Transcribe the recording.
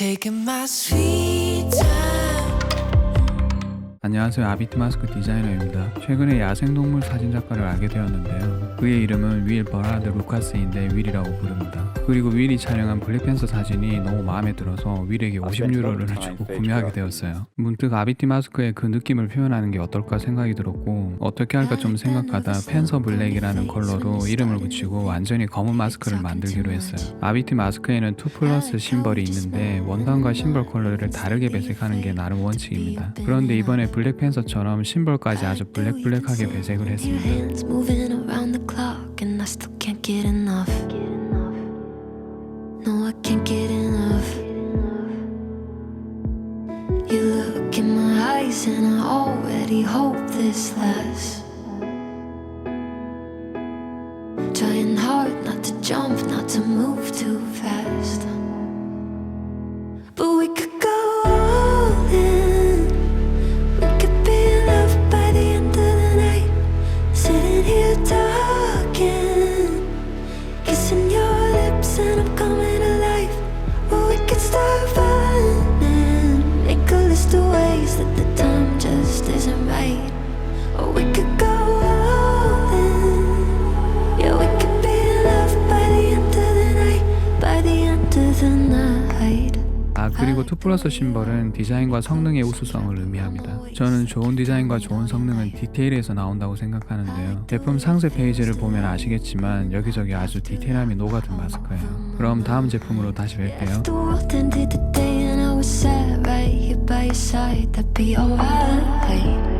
taking my sweet time. 안녕하세요 아비트 마스크 디자이너입니다. 최근에 야생동물 사진작가를 알게 되었는데요. 그의 이름은 윌 버라드 루카스인데 윌이라고 부릅니다. 그리고 윌이 촬영한 블랙팬서 사진이 너무 마음에 들어서 윌에게 50유로를 주고 구매하게 되었어요. 문득 아비티 마스크의 그 느낌을 표현하는 게 어떨까 생각이 들었고 어떻게 할까 좀 생각하다 펜서 블랙이라는 컬러로 이름을 붙이고 완전히 검은 마스크를 만들기로 했어요. 아비티 마스크에는 2 플러스 심벌이 있는데 원단과 심벌 컬러를 다르게 배색하는 게 나름 원칙입니다. 그런데 이번에 블랙팬서처럼 심벌까지 아주 블랙블랙하게 배색을 Your 했습니다. hands moving around the clock, and I still can't get enough. No, I can't get enough. You look in my eyes, and I already hope this lasts. Trying hard not to jump, not to move too fast. That the time just isn't right. Or we could go all in, yeah, we could be loved by the end of the night, by the end of the night. 아 그리고 2 플러스 심벌은 디자인과 성능의 우수성을 의미합니다. 저는 좋은 디자인과 좋은 성능은 디테일에서 나온다고 생각하는데요. 제품 상세 페이지를 보면 아시겠지만 여기저기 아주 디테일함이 녹아든 마스크예요. 그럼 다음 제품으로 다시 뵐게요. that be alright?